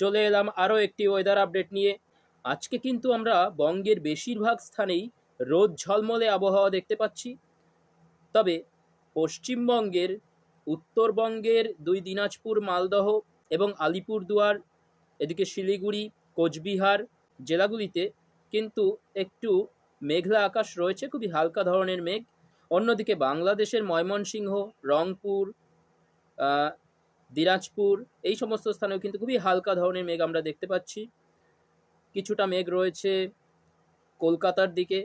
চলে এলাম আরও একটি ওয়েদার আপডেট নিয়ে। আজকে কিন্তু আমরা বঙ্গের বেশিরভাগ স্থানেই রোদ ঝলমলে আবহাওয়া দেখতে পাচ্ছি। তবে পশ্চিমবঙ্গের, উত্তরবঙ্গের দুই দিনাজপুর, মালদহ এবং আলিপুরদুয়ার, এদিকে শিলিগুড়ি, কোচবিহার জেলাগুলিতে কিন্তু একটু মেঘলা আকাশ রয়েছে, খুবই হালকা ধরনের মেঘ। অন্যদিকে বাংলাদেশের ময়মনসিংহ, রংপুর দিনাজপুর, এই সমস্ত স্থানেও কিন্তু খুবই হালকা ধরনের মেঘ আমরা দেখতে পাচ্ছি। কিছুটা মেঘ রয়েছে কলকাতার দিকে,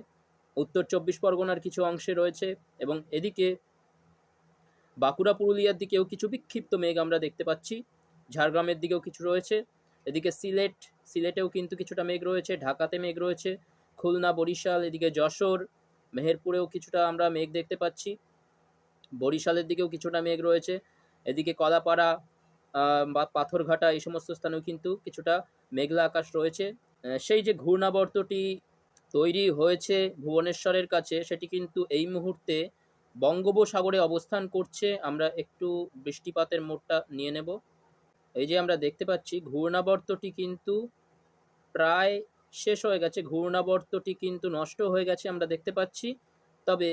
উত্তর চব্বিশ পরগনার কিছু অংশে রয়েছে এবং এদিকে বাঁকুড়া, পুরুলিয়ার দিকেও কিছু বিক্ষিপ্ত মেঘ আমরা দেখতে পাচ্ছি। ঝাড়গ্রামের দিকেও কিছু রয়েছে, এদিকে সিলেট, সিলেটেও কিন্তু কিছুটা মেঘ রয়েছে, ঢাকাতে মেঘ রয়েছে, খুলনা, বরিশাল, এদিকে যশোর, মেহেরপুরেও কিছুটা আমরা মেঘ দেখতে পাচ্ছি, বরিশালের দিকেও কিছুটা মেঘ রয়েছে এদিকে কলাপাড়া বা পাথরঘাটা এই সমস্ত স্থানেও কিন্তু কিছুটা মেঘলা আকাশ রয়েছে। সেই যে ঘূর্ণাবর্তটি তৈরি হয়েছে ভুবনেশ্বরের কাছে, সেটি কিন্তু এই মুহূর্তে বঙ্গোপসাগরে অবস্থান করছে। আমরা একটু বৃষ্টিপাতের মোড়টা নিয়ে নেব। এই যে আমরা দেখতে পাচ্ছি, ঘূর্ণাবর্তটি কিন্তু প্রায় শেষ হয়ে গেছে। ঘূর্ণাবর্তটি কিন্তু নষ্ট হয়ে গেছে আমরা দেখতে পাচ্ছি। তবে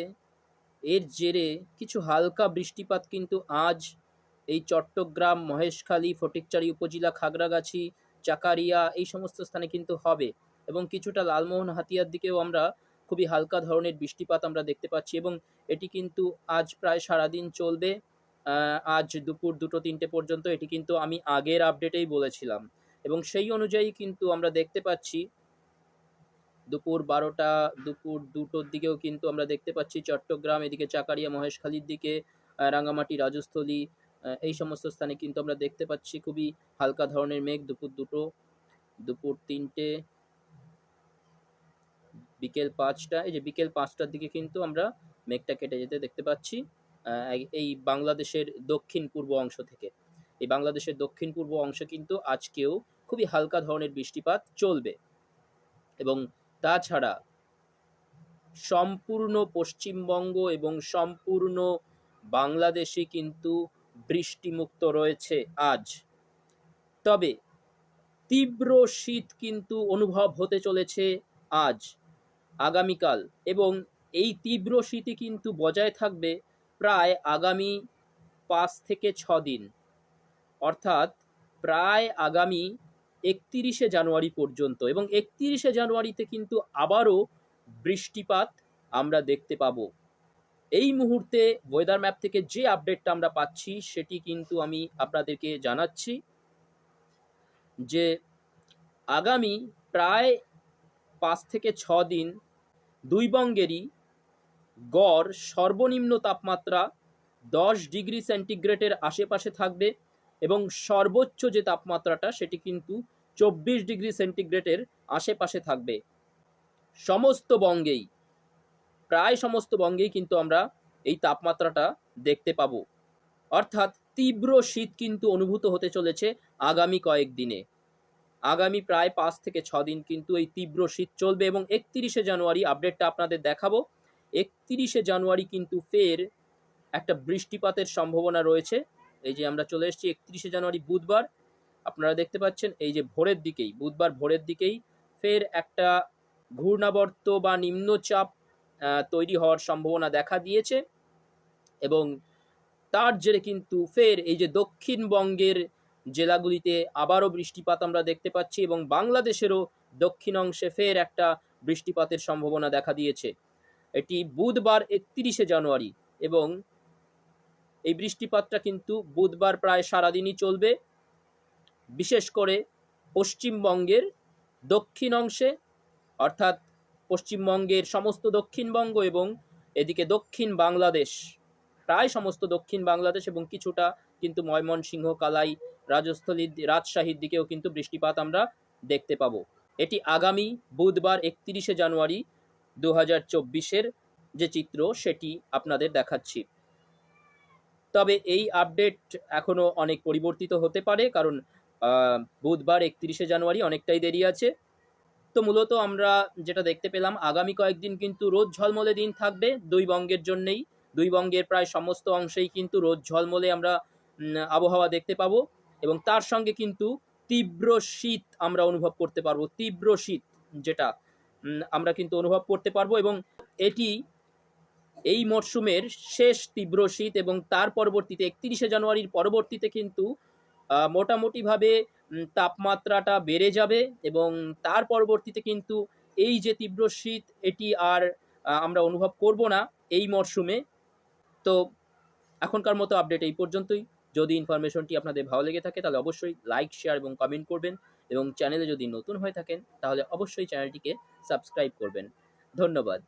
এর জেরে কিছু হালকা বৃষ্টিপাত কিন্তু আজ এই চট্টগ্রাম, মহেশখালী, ফটিকচারি উপজেলা, খাগড়াগাছি, চাকারিয়া এই সমস্ত স্থানে কিন্তু হবে। এবং কিছুটা লালমোহন হাতিয়ার দিকেও আমরা খুবই হালকা ধরনের বৃষ্টিপাত আমরা দেখতে পাচ্ছি এবং এটি কিন্তু আজ প্রায় সারাদিন চলবে। আজ দুপুর দুটো তিনটে পর্যন্ত এটি কিন্তু আমি আগের আপডেটেই বলেছিলাম। এবং সেই অনুযায়ী কিন্তু আমরা দেখতে পাচ্ছি দুপুর বারোটা, দুপুর দুটোর দিকেও কিন্তু আমরা দেখতে পাচ্ছি চট্টগ্রাম, এদিকে চাকারিয়া, মহেশখালীর দিকে রাঙ্গামাটি, রাজস্থলী এই সমস্ত স্থানে কিন্তু আমরা দেখতে পাচ্ছি খুবই হালকা ধরনের মেঘ। দুপুর দুটো, দুপুর তিনটে, বিকেল পাঁচটা, এই যে বিকেল পাঁচটার দিকে কিন্তু আমরা মেঘটা কেটে যেতে দেখতে পাচ্ছি এই- বাংলাদেশের দক্ষিণ পূর্ব অংশ থেকে। এই বাংলাদেশের দক্ষিণ পূর্ব অংশে কিন্তু আজকেও খুবই হালকা ধরনের বৃষ্টিপাত চলবে। এবং তাছাড়া সম্পূর্ণ পশ্চিমবঙ্গ এবং সম্পূর্ণ বাংলাদেশে কিন্তু বৃষ্টিমুক্ত রয়েছে আজ। তবে তীব্র শীত কিন্তু অনুভব হতে চলেছে আজ, আগামীকাল, এবং এই তীব্র শীতই কিন্তু বজায় থাকবে প্রায় আগামী পাঁচ থেকে ছ দিন। অর্থাৎ প্রায় আগামী একত্রিশে জানুয়ারি পর্যন্ত, এবং একত্রিশে জানুয়ারিতে কিন্তু আবারও বৃষ্টিপাত আমরা দেখতে পাবো। এই মুহূর্তে ওয়েদার ম্যাপ থেকে যে আপডেটটা আমরা পাচ্ছি, সেটি কিন্তু আমি আপনাদেরকে জানাচ্ছি যে আগামী প্রায় পাঁচ থেকে ছ দিন দুই বঙ্গেরই গড় সর্বনিম্ন তাপমাত্রা দশ ডিগ্রি সেন্টিগ্রেডের আশেপাশে থাকবে এবং সর্বোচ্চ যে তাপমাত্রাটা, সেটি কিন্তু চব্বিশ ডিগ্রি সেন্টিগ্রেডের আশেপাশে থাকবে। সমস্ত বঙ্গেই। প্রায় সমস্ত বঙ্গেই কিন্তু আমরা এই তাপমাত্রাটা দেখতে পাবো। অর্থাৎ তীব্র শীত কিন্তু অনুভূত হতে চলেছে আগামী কয়েক দিনে। আগামী প্রায় পাঁচ থেকে ছ দিন কিন্তু এই তীব্র শীত চলবে এবং একত্রিশে জানুয়ারি আপডেটটা আপনাদের দেখাবো। একত্রিশে জানুয়ারি কিন্তু ফের একটা বৃষ্টিপাতের সম্ভাবনা রয়েছে। এই যে আমরা চলে এসেছি একত্রিশে জানুয়ারি বুধবার। আপনারা দেখতে পাচ্ছেন এই যে ভোরের দিকেই, বুধবার ভোরের দিকেই ফের একটা ঘূর্ণাবর্ত বা নিম্নচাপ তৈরি হওয়ার সম্ভাবনা দেখা দিয়েছে এবং তার জেরে কিন্তু ফের এই যে দক্ষিণবঙ্গের জেলাগুলিতে আবারও বৃষ্টিপাত আমরা দেখতে পাচ্ছি এবং বাংলাদেশেরও দক্ষিণ অংশে ফের একটা বৃষ্টিপাতের সম্ভাবনা দেখা দিয়েছে। এটি বুধবার একত্রিশে জানুয়ারি এবং এই বৃষ্টিপাতটা কিন্তু বুধবার প্রায় সারাদিনই চলবে। বিশেষ করে পশ্চিমবঙ্গের দক্ষিণ অংশে, অর্থাৎ পশ্চিমবঙ্গের সমস্ত দক্ষিণবঙ্গ এবং এদিকে দক্ষিণ বাংলাদেশ, প্রায় সমস্ত দক্ষিণ বাংলাদেশ এবং কিছুটা কিন্তু ময়মনসিংহ, কালাই রাজস্থলী রাজশাহীর দিকেও কিন্তু বৃষ্টিপাত আমরা দেখতে পাবো। এটি আগামী বুধবার একত্রিশে জানুয়ারি দু হাজার যে চিত্র, সেটি আপনাদের দেখাচ্ছি। তবে এই আপডেট এখনও অনেক পরিবর্তিত হতে পারে, কারণ বুধবার একত্রিশে জানুয়ারি অনেকটাই দেরি আছে। তো মূলত আমরা যেটা দেখতে পেলাম, আগামী কয়েকদিন কিন্তু রোদ ঝলমলে দিন থাকবে, দুই বঙ্গের জন্যেই। দুই বঙ্গের প্রায় সমস্ত অংশেই কিন্তু রোদ ঝলমলে আমরা আবহাওয়া দেখতে পাবো এবং তার সঙ্গে কিন্তু তীব্র শীত আমরা অনুভব করতে পারব, তীব্র শীত যেটা আমরা কিন্তু অনুভব করতে পারব এবং এটি এই মরশুমের শেষ তীব্র শীত এবং তার পরবর্তীতে একত্রিশে জানুয়ারির পরবর্তীতে কিন্তু মোটামুটিভাবে তাপমাত্রাটা বেড়ে যাবে এবং তার পরবর্তীতে কিন্তু এই যে তীব্র শীত, এটি আর আমরা অনুভব করব না এই মরশুমে। তো এখনকার মতো আপডেট এই পর্যন্তই। যদি ইনফরমেশনটি আপনাদের ভালো লেগে থাকে, তাহলে অবশ্যই লাইক শেয়ার এবং কমেন্ট করবেন এবং চ্যানেলে যদি নতুন হয়ে থাকেন, তাহলে অবশ্যই চ্যানেলটিকে সাবস্ক্রাইব করবেন। ধন্যবাদ।